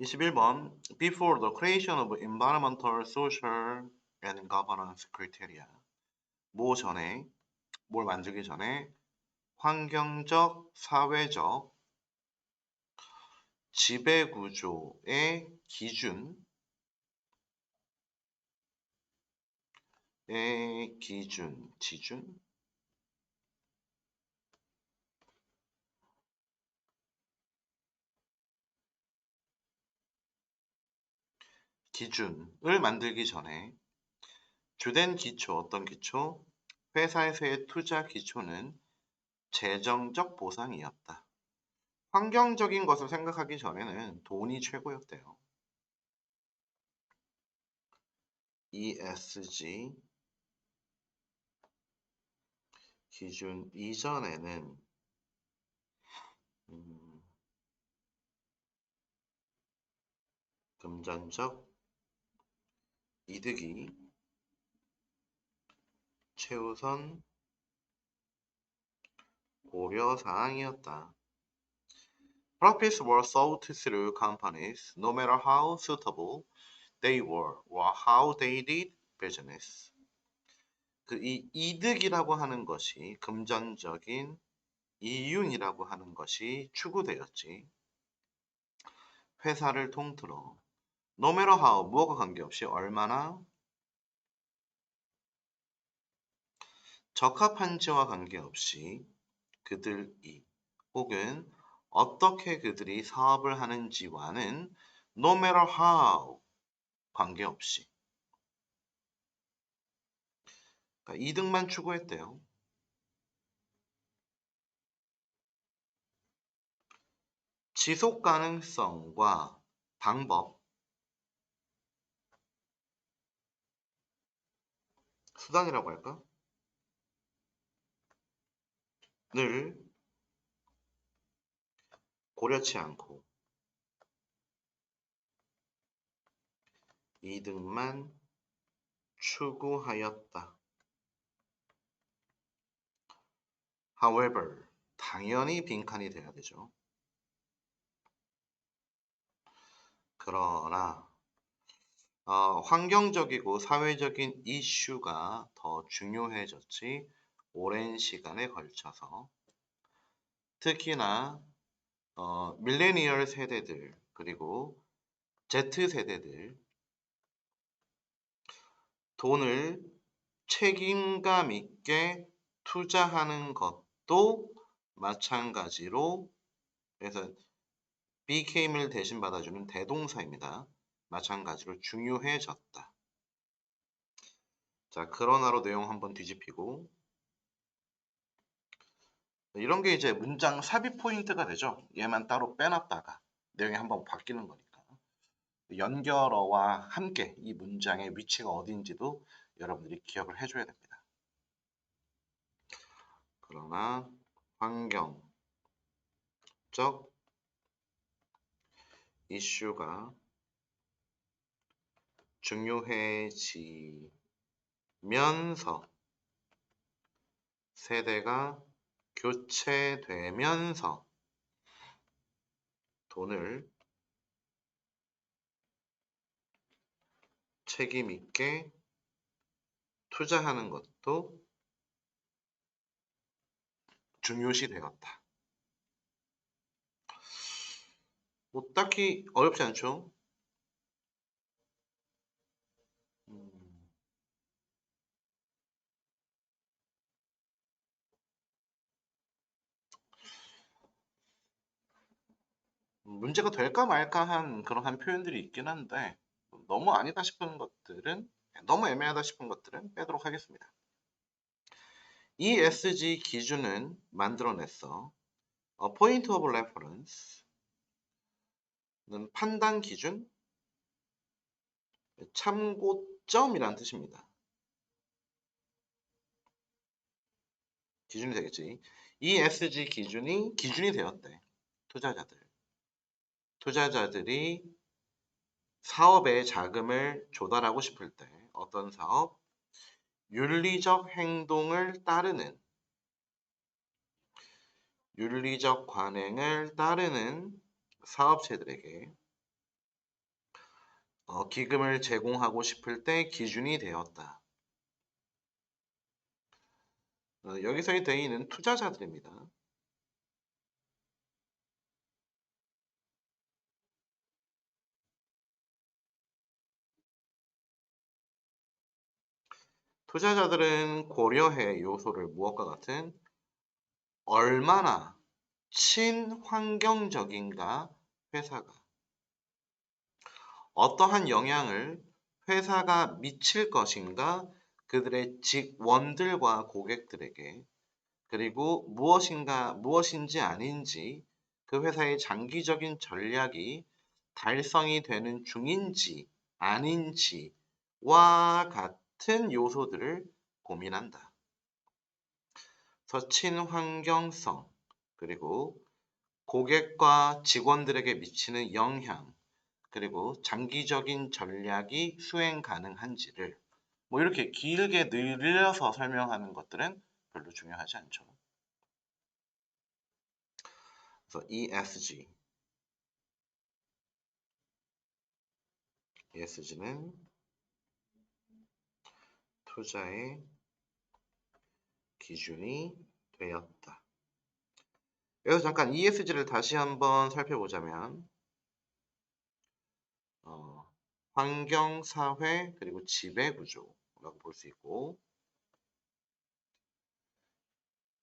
21번 Before the creation of environmental, social and governance criteria 뭐 전에 뭘 만들기 전에 환경적, 사회적 지배구조의 기준 의 기준, 지준 기준을 만들기 전에 주된 기초, 어떤 기초? 회사에서의 투자 기초는 재정적 보상이었다. 환경적인 것을 생각하기 전에는 돈이 최고였대요. ESG 기준 이전에는 음, 금전적 이득이 최우선 고려 사항이었다. Profits were sought through companies, no matter how suitable they were or how they did business. 그 이 이득이라고 하는 것이 금전적인 이윤이라고 하는 것이 추구되었지. 회사를 통틀어 no matter how 무엇과 관계없이 얼마나 적합한지와 관계없이 그들이 혹은 어떻게 그들이 사업을 하는지와는 no matter how 관계없이 그러니까 이득만 추구했대요. 지속 가능성과 방법 수단이라고 할까? 늘 고려치 않고 이득만 추구하였다. However, 당연히 빈칸이 돼야 되죠. 그러나 어, 환경적이고 사회적인 이슈가 더 중요해졌지 오랜 시간에 걸쳐서 특히나 어, 밀레니얼 세대들 그리고 Z 세대들 돈을 책임감 있게 투자하는 것도 마찬가지로 그래서 BKM을 대신 받아주는 대동사입니다. 마찬가지로 중요해졌다. 자, 그러나로 내용 한번 뒤집히고 이런 게 이제 문장 삽입 포인트가 되죠. 얘만 따로 빼놨다가 내용이 한번 바뀌는 거니까. 연결어와 함께 이 문장의 위치가 어딘지도 여러분들이 기억을 해줘야 됩니다. 그러나 환경적 이슈가 중요해지면서 세대가 교체되면서 돈을 책임 있게 투자하는 것도 중요시 되었다. 뭐 딱히 어렵지 않죠? 문제가 될까 말까 한 그런 한 표현들이 있긴 한데 너무 아니다 싶은 것들은 너무 애매하다 싶은 것들은 빼도록 하겠습니다. ESG 기준은 만들어냈어. 어, Point of Reference는 판단 기준, 참고점이라는 뜻입니다. 기준이 되겠지. ESG 기준이 기준이 되었대. 투자자들. 투자자들이 사업에 자금을 조달하고 싶을 때 어떤 사업? 윤리적 행동을 따르는 윤리적 관행을 따르는 사업체들에게 어, 기금을 제공하고 싶을 때 기준이 되었다. 어, 여기서의 대의는 투자자들입니다. 투자자들은 고려해 요소를 무엇과 같은? 얼마나 친환경적인가 회사가? 어떠한 영향을 회사가 미칠 것인가 그들의 직원들과 고객들에게? 그리고 무엇인가 무엇인지 아닌지 그 회사의 장기적인 전략이 달성이 되는 중인지 아닌지와 같은 요소들을 고민한다. 그래서 친 환경성 그리고 고객과 직원들에게 미치는 영향 그리고 장기적인 전략이 수행 가능한지를 뭐 이렇게 길게 늘려서 설명하는 것들은 별로 중요하지 않죠. 그래서 ESG ESG는 투자의 기준이 되었다. 여기서 잠깐 ESG를 다시 한번 살펴보자면 어, 환경, 사회, 그리고 지배구조라고 볼 수 있고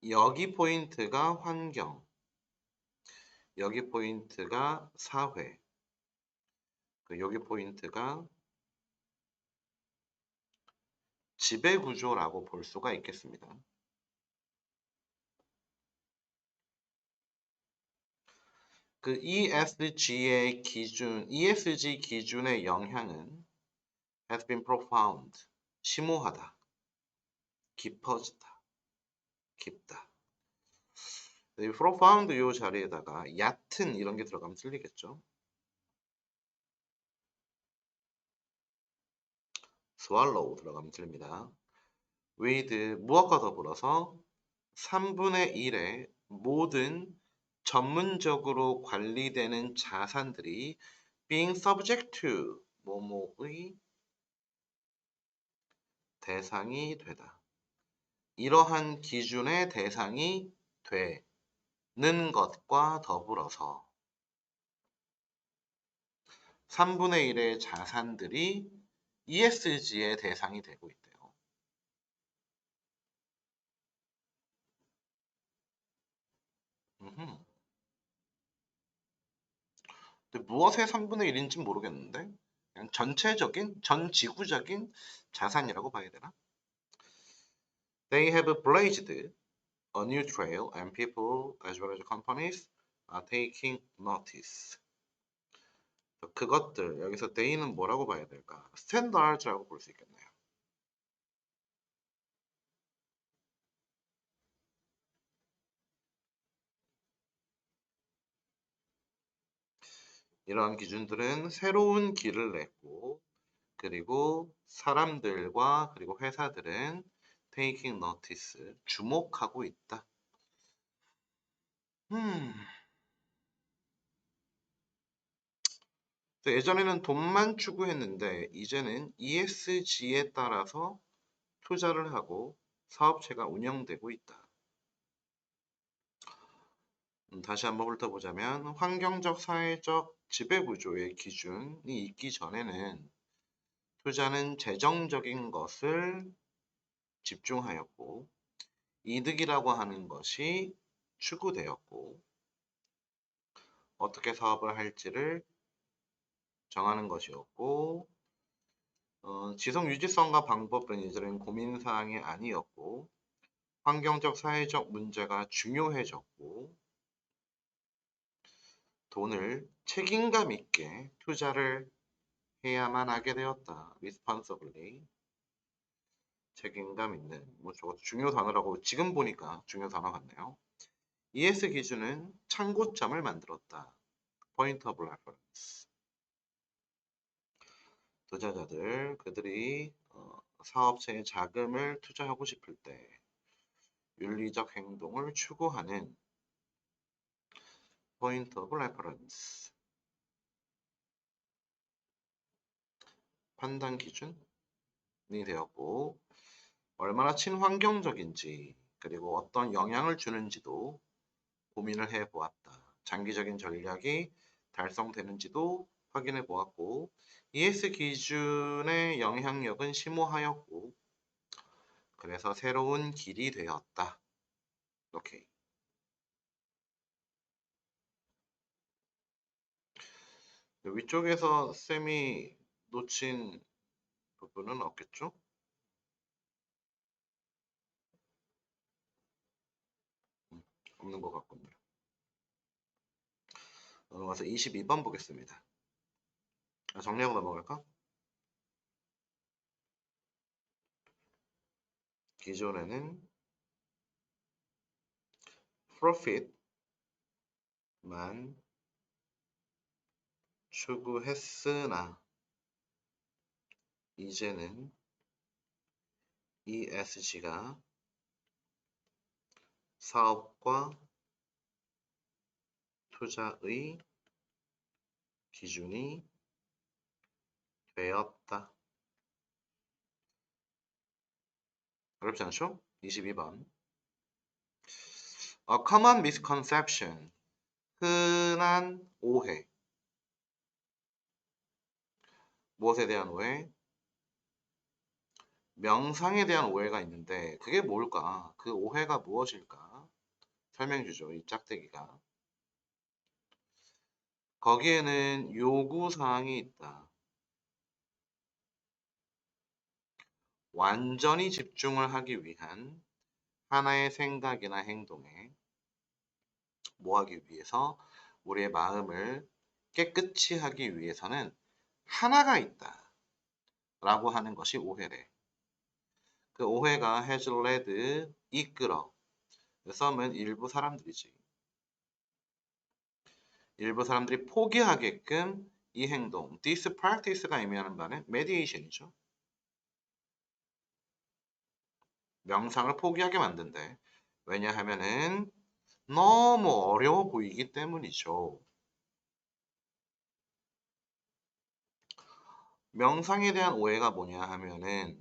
여기 포인트가 환경, 여기 포인트가 사회, 그 여기 포인트가 지배 구조라고 볼 수가 있겠습니다. 그 ESG의 기준, ESG 기준의 영향은 has been profound, 심오하다, 깊어지다, 깊다. 이 profound 요 자리에다가 얕은 이런 게 들어가면 틀리겠죠. Swallow 들어가면 틀립니다. with 무엇과 더불어서 3분의 1의 모든 전문적으로 관리되는 자산들이 being subject to 뭐뭐의 대상이 되다. 이러한 기준의 대상이 되는 것과 더불어서 3분의 1의 자산들이 ESG의 대상이 되고 있대요. 근데 무엇의 3분의 1인지 모르겠는데 그냥 전체적인 전지구적인 자산이라고 봐야 되나? They have blazed a new trail and people as well as companies are taking notice. 그것들 여기서 they는 뭐라고 봐야 될까? standards라고 볼 수 있겠네요. 이러한 기준들은 새로운 길을 냈고 그리고 사람들과 그리고 회사들은 taking notice 주목하고 있다. 음. 예전에는 돈만 추구했는데 이제는 ESG에 따라서 투자를 하고 사업체가 운영되고 있다. 음, 다시 한번 훑어보자면 환경적, 사회적 지배구조의 기준이 있기 전에는 투자는 재정적인 것을 집중하였고 이득이라고 하는 것이 추구되었고 어떻게 사업을 할지를 정하는 것이었고 어, 지속 유지성과 방법은 이제는 고민사항이 아니었고 환경적 사회적 문제가 중요해졌고 돈을 책임감 있게 투자를 해야만 하게 되었다. responsibly 책임감 있는 뭐 저것도 중요 단어라고 지금 보니까 중요 단어 같네요. ES 기준은 참고점을 만들었다. point of reference 투자자들 그들이 어, 사업체에 자금을 투자하고 싶을 때 윤리적 행동을 추구하는 point of reference 판단 기준이 되었고 얼마나 친환경적인지 그리고 어떤 영향을 주는지도 고민을 해 보았다. 장기적인 전략이 달성되는지도 확인해 보았고 ES 기준의 영향력은 심오하였고 그래서 새로운 길이 되었다. 오케이. 위쪽에서 쌤이 놓친 부분은 없겠죠? 음, 없는 것 같군요. 넘어가서 22번 보겠습니다. 아, 정리하고 넘어갈까? 기존에는 profit만 추구했으나 이제는 ESG가 사업과 투자의 기준이 되었다. 어렵지 않죠? 22번. A common misconception. 흔한 오해. 무엇에 대한 오해? 명상에 대한 오해가 있는데 그게 뭘까? 그 오해가 무엇일까? 설명 주죠. 이 짝대기가. 거기에는 요구사항이 있다. 완전히 집중을 하기 위한 하나의 생각이나 행동에 뭐 하기 위해서 우리의 마음을 깨끗이 하기 위해서는 하나가 있다 라고 하는 것이 오해래. 그 오해가 led 이끌어. 썸은 일부 사람들이지. 일부 사람들이 포기하게끔 이 행동 this practice가 의미하는 바는 mediation이죠 명상을 포기하게 만든대. 왜냐하면은 너무 어려워 보이기 때문이죠. 명상에 대한 오해가 뭐냐 하면은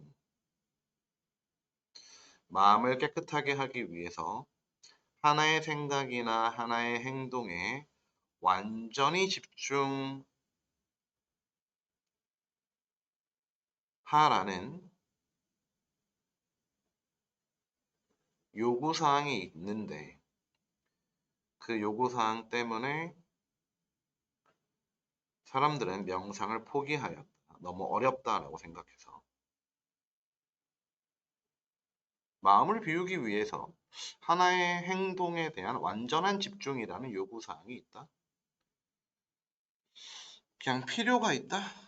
마음을 깨끗하게 하기 위해서 하나의 생각이나 하나의 행동에 완전히 집중하라는 요구사항이 있는데 그 요구사항 때문에 사람들은 명상을 포기하였다. 너무 어렵다라고 생각해서 마음을 비우기 위해서 하나의 행동에 대한 완전한 집중이라는 요구사항이 있다. 그냥 필요가 있다.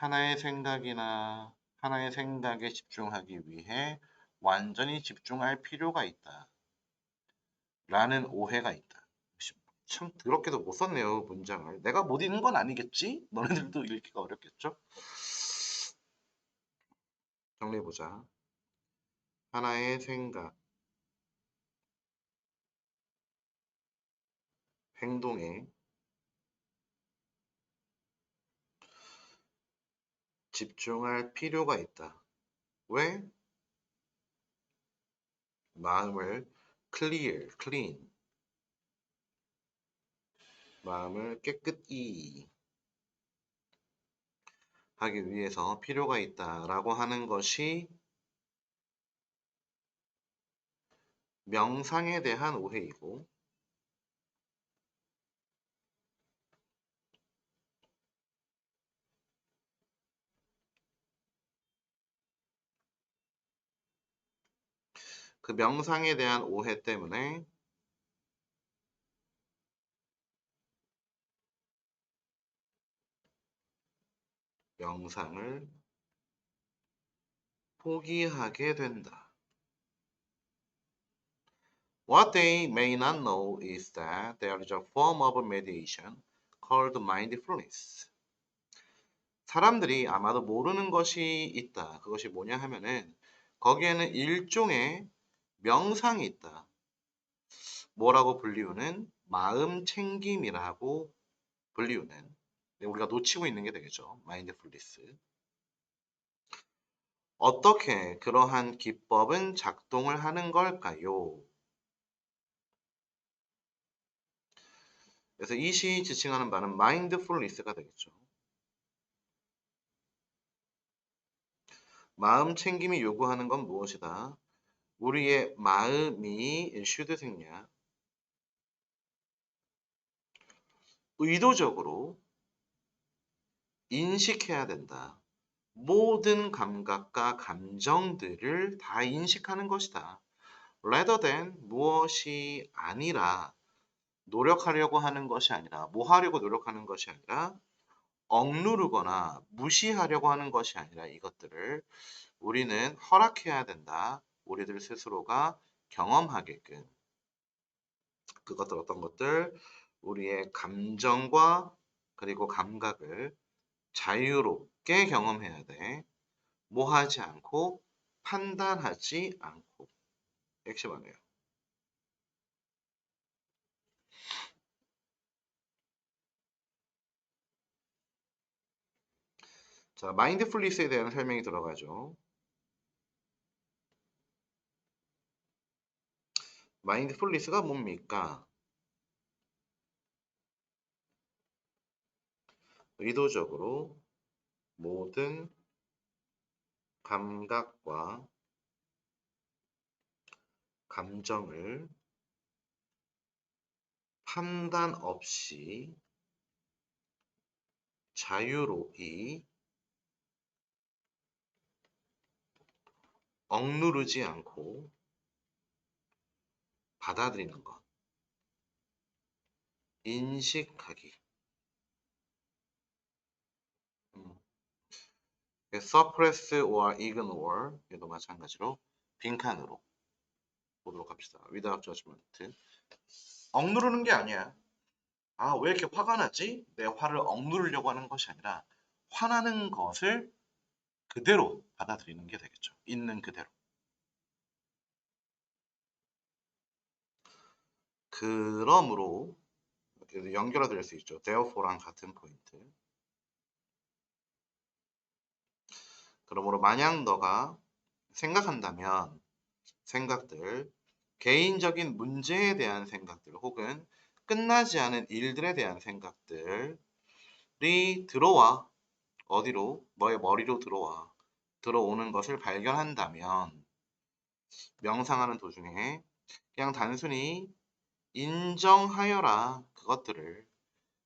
하나의 생각이나 하나의 생각에 집중하기 위해 완전히 집중할 필요가 있다. 라는 오해가 있다. 참 더럽게도 못 썼네요, 문장을. 내가 못 읽는 건 아니겠지? 너네들도 읽기가 어렵겠죠? 정리해보자. 하나의 생각, 행동에 집중할 필요가 있다. 왜? 마음을 clear, clean. 마음을 깨끗이 하기 위해서 필요가 있다라고 하는 것이 명상에 대한 오해이고 그 명상에 대한 오해 때문에 명상을 포기하게 된다. What they may not know is that there is a form of meditation called mindfulness. 사람들이 아마도 모르는 것이 있다. 그것이 뭐냐 하면은 거기에는 일종의 명상이 있다. 뭐라고 불리우는 마음 챙김이라고 value는 우리가 놓치고 있는 게 되겠죠. mindfulness. 어떻게 그러한 기법은 작동을 하는 걸까요? 그래서 이 시 지칭하는 바는 mindfulness가 되겠죠. 마음 챙김이 요구하는 건 무엇이다? 우리의 마음이 should 생략 의도적으로 인식해야 된다. 모든 감각과 감정들을 다 인식하는 것이다. rather than 무엇이 아니라 노력하려고 하는 것이 아니라 뭐 하려고 노력하는 것이 아니라 억누르거나 무시하려고 하는 것이 아니라 이것들을 우리는 허락해야 된다. 우리들 스스로가 경험하게끔 그것들 어떤 것들 우리의 감정과 그리고 감각을 자유롭게 경험해야 돼. 뭐 하지 않고 판단하지 않고 핵심하네요. 자, 마인드풀리스에 대한 설명이 들어가죠. 마인드풀리스가 뭡니까? 의도적으로 모든 감각과 감정을 판단 없이 자유로이 억누르지 않고 받아들이는 것. 인식하기. suppress or ignore 얘도 마찬가지로 빈칸으로 보도록 합시다. without judgment. 억누르는 게 아니야. 아, 왜 이렇게 화가 나지? 내 화를 억누르려고 하는 것이 아니라 화나는 것을 그대로 받아들이는 게 되겠죠. 있는 그대로. 그러므로 연결해 드릴 수 있죠. therefore랑 같은 포인트. 그러므로 만약 너가 생각한다면 생각들, 개인적인 문제에 대한 생각들 혹은 끝나지 않은 일들에 대한 생각들이 들어와 어디로 너의 머리로 들어와 들어오는 것을 발견한다면 명상하는 도중에 그냥 단순히 인정하여라 그것들을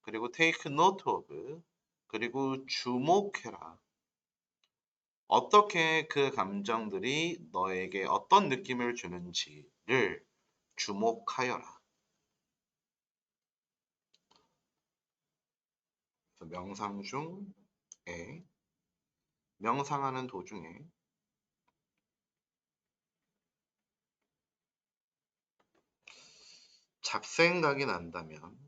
그리고 take note of 그리고 주목해라 어떻게 그 감정들이 너에게 어떤 느낌을 주는지를 주목하여라. 명상 중에 명상하는 도중에 잡생각이 난다면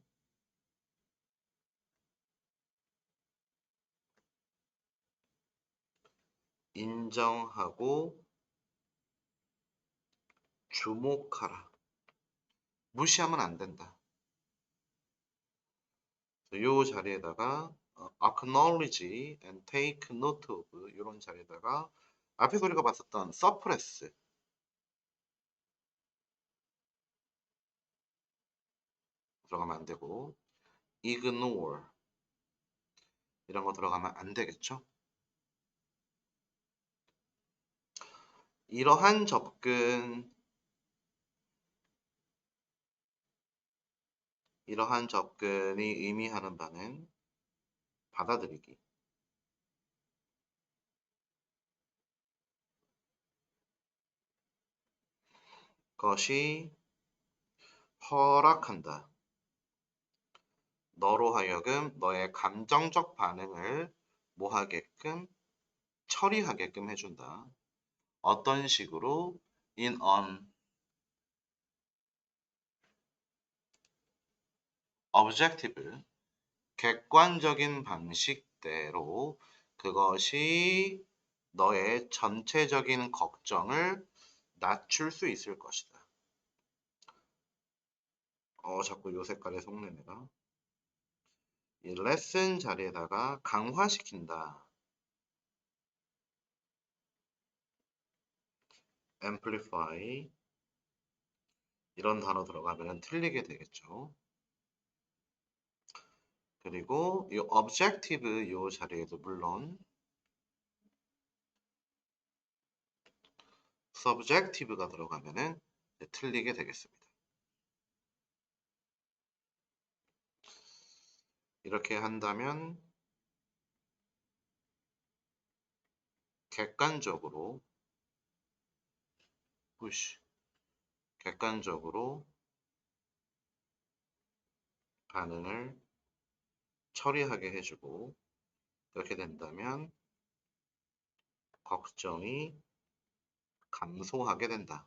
인정하고 주목하라. 무시하면 안 된다. 이 자리에다가 어, acknowledge and take note of 이런 자리에다가 앞에서 우리가 봤었던 suppress 들어가면 안 되고 ignore 이런 거 들어가면 안 되겠죠? 이러한 접근 이러한 접근이 의미하는 바는 받아들이기. 것이 허락한다. 너로 하여금 너의 감정적 반응을 뭐 하게끔 처리하게끔 해준다. 어떤 식으로 in an objective 객관적인 방식대로 그것이 너의 전체적인 걱정을 낮출 수 있을 것이다. 어, 자꾸 요 색깔에 속내 내가. 이 레슨 자리에다가 강화시킨다. amplify 이런 단어 들어가면 틀리게 되겠죠. 그리고 이 objective 이 자리에도 물론 subjective가 들어가면은 이제 틀리게 되겠습니다. 이렇게 한다면 객관적으로 push 객관적으로 반응을 처리하게 해주고 이렇게 된다면 걱정이 감소하게 된다.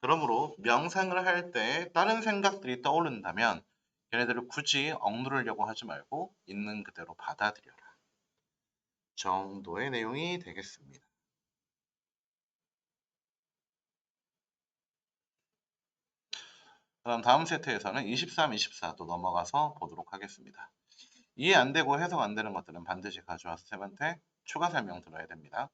그러므로 명상을 할 때 다른 생각들이 떠오른다면 걔네들을 굳이 억누르려고 하지 말고 있는 그대로 받아들여라. 정도의 내용이 되겠습니다. 그다음 다음 세트에서는 23, 24도 넘어가서 보도록 하겠습니다. 이해 안 되고 해석 안 되는 것들은 반드시 가져와서 쌤한테 추가 설명 들어야 됩니다.